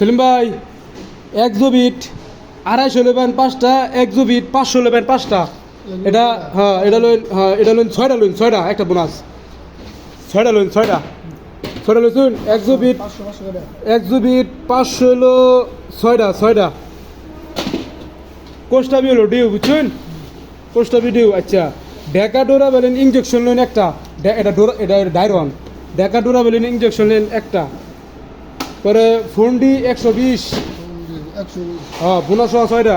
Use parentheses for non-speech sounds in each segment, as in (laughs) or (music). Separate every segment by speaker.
Speaker 1: সেলিম ভাই একশো বিট আড়াইশো লেবেন পাঁচটা একশো বিট পাঁচশো লেবেন পাঁচটা। এটা হ্যাঁ এটা লইন হ্যাঁ এটা লইন ছয়টা লইন, ছয়টা, একটা বোনাস ছয়টা লইন, ছয়টা। ছয়টা লইছুন একশো বিট
Speaker 2: পাঁচশো
Speaker 1: হলো ছয়টা ছয়টা। কোষ্টাবি হলো ডিউ, বুঝছেন? কোষ্টাবি ডিউ আচ্ছা। ডেকা ডোরা বলেন ইঞ্জেকশন লেন একটা এটা ডোরা, এটা ডায়রন ডেকা ডোরা বলেন ইঞ্জেকশন লেন একটা। পরে ফোনডি একশো বিশ। হ্যাঁ বোনা সহ ছয়টা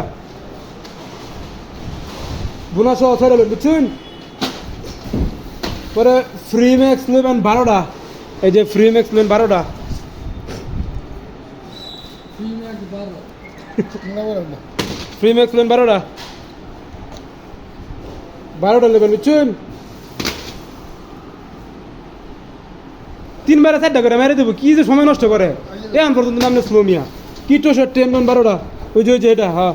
Speaker 1: বোনা সহ ছয়টা বুঝছেন? পরে ফ্রি ম্যাক্স নেবেন বারোটা। এই যে ফ্রি ম্যাক্স নেবেন বারোটা।
Speaker 2: ফ্রি (laughs) ম্যাক্স
Speaker 1: নেবেন বারোটা। বারোটা নেবেন বুঝছেন? তিনবারে চারটা করে মেরে দেবো, কি যে সময় নষ্ট করে। এখন পর্যন্ত নামনে স্লো মিয়া কিটো শট, টেন নন বারোটা। ওই যে ওই যে এটা হ্যাঁ।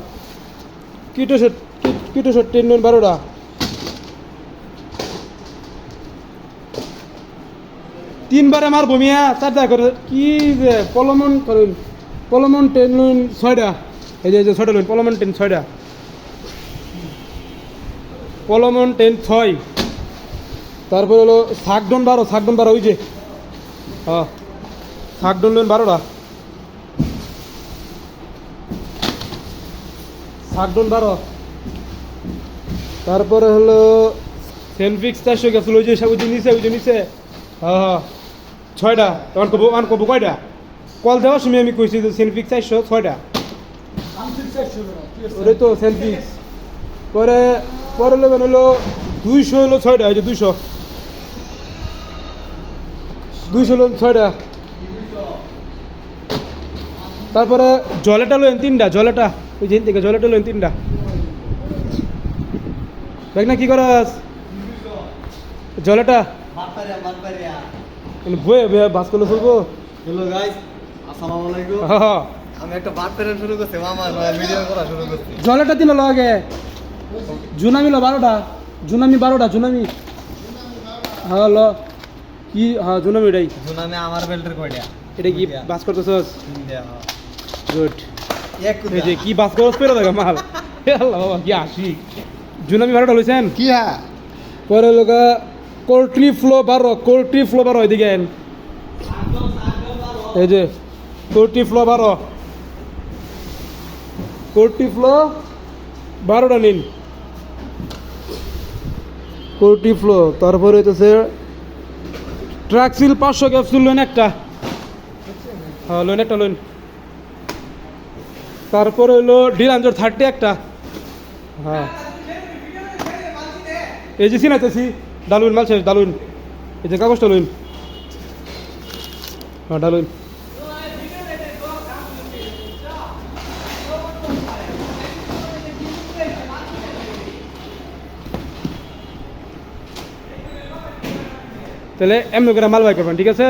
Speaker 1: কিটো শট কিটো শট, টেন নেন বারোটা। তিনবারে মারবো মিয়া, চারটা করে, কি যে পলমন করুন, পলমন টেন লুন ছয়টা। এই যে ছয়টা লুন পলমন টেন ছয়টা। পলমন টেন ছয়। তারপর হলো শাকডন বারো শাকডন বারো, ওই যে। হ্যাঁ শাকডন লুন বারোটা? শাকডন বারো। তারপরে হলো সেলফিক্স চারশো গেছিল, ওই যে ওই যে নিচে, ওই যে নিচে। হ্যাঁ হ্যাঁ। ছয়টা তখন কবো, আন কবো, কয়টা? কল দেওয়ার সময় আমি কইছি যে সেলফিক্স চারশো, ছয়টা। ওটাই তো সেলফিক্স পরে পরে হলো দুইশো হলো ছয়টা, এই যে দুইশো। দুইশো হলো ছয়টা। তারপরে জলেটা লোন তিনটা জলেটা। ওই যে থেকে জলেটা লোন তিনটা। দেখ না কি করাস জলেটা। বয়ে বয়ে বাস করলে চলবো।
Speaker 3: হ্যালো গাইস আসসালামু আলাইকুম।
Speaker 1: হ্যাঁ
Speaker 3: আমি একটা বাটপারিয়া শুরু করছি মামা ভিডিও করা শুরু করছি।
Speaker 1: জলেটা জুনামি লো বারোটা। জুনামি বারোটা জুনামি। হ্যাঁ ল কি হ্যাঁ জুনামি এটাই?
Speaker 3: জুনামে আমার বেল্টের কয়টা?
Speaker 1: এটা কি বাস করতেছস গুড
Speaker 3: এক
Speaker 1: এই যে কি বাস করছ পেরো দেখা মাল। হে আল্লাহ বাবা কি আসি জুনামি বারোটা লইছেন?
Speaker 2: কি হ্যাঁ
Speaker 1: পরে লোকা কোল্ট্রি ফ্লো বারো কোল্ট্রি ফ্লো বারো এদিকে আইন। এই যে কোল্ট্রি ফ্লো বারো। কোল্ট্রি ফ্লো বারোটা নিন। কোল্ট্রি ফ্লো তারপরে হইতেছে ট্রাকসিল পাঁচশো ক্যাপসুল লোন একটা। হ্যাঁ লোন একটা লোন তারপরে হইল ডিল আঞ্জর থার্টি একটা। হ্যাঁ। এই যে চিনাইতেছি ডালুন, মাল শেষ, ডালুন। এই যে কাগজটা লইন। হ্যাঁ ডালুন। তাহলে এমনি করে মাল বাই করবেন ঠিক আছে?